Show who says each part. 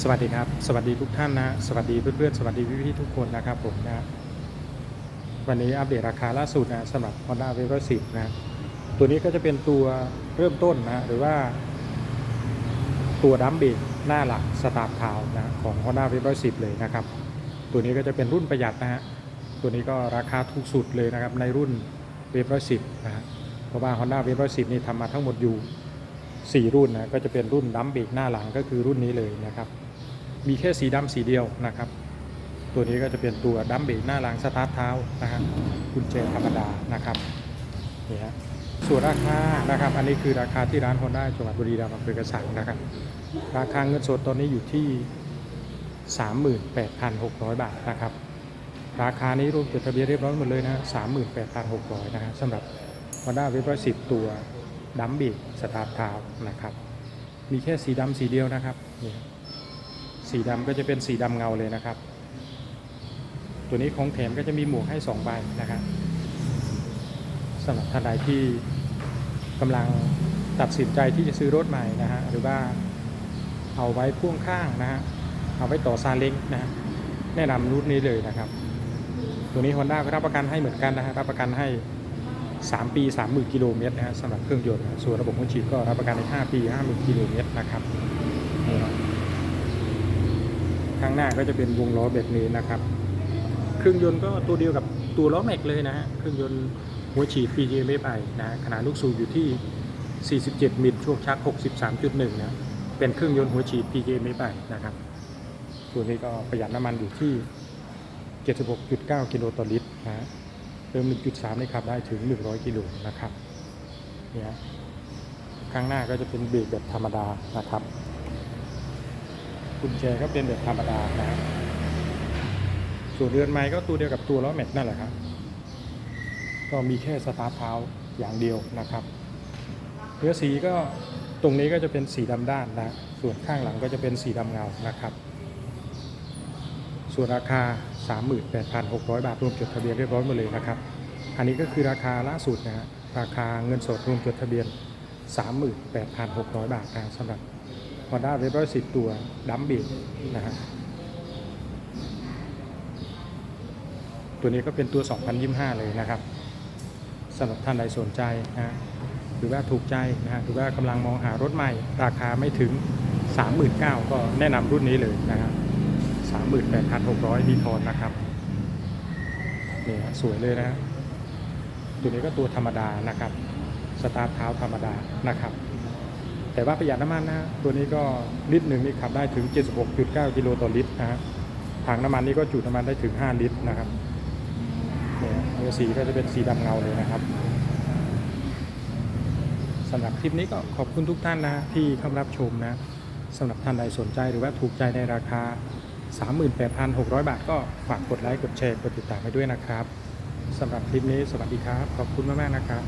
Speaker 1: สวัสดีครับ สวัสดีทุกท่านนะ สวัสดีเพื่อนๆ สวัสดีพี่ๆทุกคนนะครับผมนะ วันนี้อัปเดตราคาล่าสุดนะสำหรับ Honda v e v o 10 นะ ตัวนี้ก็จะเป็นตัวเริ่มต้นนะ หรือว่า ตัวดัมเบรกหน้าหลักสตาร์ทเท้านะ ของ Honda v e v o 10 เลยนะครับ ตัวนี้ก็จะเป็นรุ่นประหยัดนะฮะ ตัวนี้ก็ราคาถูกสุดเลยนะครับในรุ่น v e v o 10นะฮะเพราะว่า Honda v e v o 10 นี่ทำมาทั้งหมดอยู่ 4 รุ่นนะก็จะเป็นรุ่นดัมเบรกหน้าหลังก็คือรุ่นนี้เลยนะครับ มีแค่สีดำสีเดียวนะครับ ตัวนี้ก็จะเป็นตัวดัมเบรกหน้าหลังสตาร์ทเท้านะฮะกุญแจธรรมดานะครับนี่ฮะส่วนราคานะครับ อันนี้คือราคาที่ร้านฮอนด้าจังหวัดบุรีรัมย์อำเภอกระสังนะครับ ราคาเงินสดตอนนี้อยู่ที่ 38,600 บาทนะครับ ราคานี้รวมจดทะเบียนเรียบร้อยหมดเลยนะ 38,600 นะฮะสำหรับ Honda w e b 10ตัว ดัมเบรกสตาร์ทเท้านะครับ มีแค่สีดำสีเดียวนะครับ สีดำก็จะเป็นสีดำเงาเลยนะครับ ตัวนี้ของแถมก็จะมีหมวกให้2ใบนะครับสำหรับท่านใดที่กำลังตัดสินใจที่จะซื้อรถใหม่นะฮะหรือว่าเอาไว้พ่วงข้างนะฮะเอาไว้ต่อซาเล้งนะฮะแนะนำรุ่นนี้เลยนะครับ ตัวนี้ Honda ก็รับประกันให้เหมือนกันนะฮะรับประกันให้ 3 ปี 30,000 กิโลเมตรนะฮะสำหรับเครื่องยนต์ส่วนระบบหัวฉีดก็รับประกันใน5ปี 50,000 กิโลเมตรนะครับนี่ข้างหน้าก็จะเป็นวงล้อแบบนี้นะครับ เครื่องยนต์ก็ตัวเดียวกับตัวล้อแม็กเลยนะฮะเครื่องยนต์หัวฉีด PGMFI นะฮะขนาดลูกสูบอยู่ที่ 47 มิลช่วงชัก 63.1 นะเป็นเครื่องยนต์หัวฉีด PGMFI นะครับตัวนี้ก็ประหยัดน้ำมันอยู่ที่ 76.9 กิโลต่อลิตรนะฮะ เติม 1.3นี่ขับได้ถึง 100 กิโลนะครับเนี่ยข้างหน้าก็จะเป็นเบรกแบบธรรมดานะครับกุญแจก็เป็นแบบธรรมดานะฮะส่วนเรือนไม้ก็ตัวเดียวกับตัวล้อแม็กนั่นแหละครับ ก็มีแค่สตาร์ทเท้าอย่างเดียวนะครับเนื้อสีก็ตรงนี้ก็จะเป็นสีดำด้านนะ ส่วนข้างหลังก็จะเป็นสีดำเงานะครับ ส่วนราคา 38,600 บาทรวมจดทะเบียนเรียบร้อยหมดเลยนะครับ อันนี้ก็คือราคาล่าสุดนะฮะราคาเงินสดรวมจดทะเบียน 38,600 บาทนะสำหรับ Honda w e b 10 ตัวดัมเบรกนะฮะตัวนี้ก็เป็นตัว 2025 เลยนะครับสำหรับท่านใดสนใจนะฮะหรือว่าถูกใจนะฮะหรือว่ากำลังมองหารถใหม่ ราคาไม่ถึง 39,000ก็แนะนำรุ่นนี้เลยนะฮะ 38,600 ดีทอนนะครับนี่ฮะสวยเลยนะฮะตัวนี้ก็ตัวธรรมดานะครับ สตาร์ทเท้าธรรมดานะครับ แต่ว่าประหยัดน้ำมันนะ ตัวนี้ก็ลิตรหนึ่งนี่ขับได้ถึง 76.9 กิโลต่อลิตรนะฮะถังน้ำมันนี่ก็จุดน้ำมันได้ถึง 5 ลิตรนะครับเนี่ยสีก็จะเป็นสีดำเงาเลยนะครับสำหรับคลิปนี้ก็ขอบคุณทุกท่านนะที่เข้ารับชมนะสำหรับท่านใดสนใจหรือว่าถูกใจในราคา 38,600 บาท ก็ฝากกดไลค์ กดแชร์ กดติดตามไปด้วยนะครับสำหรับคลิปนี้สวัสดีครับ ขอบคุณมาก ๆ นะครับ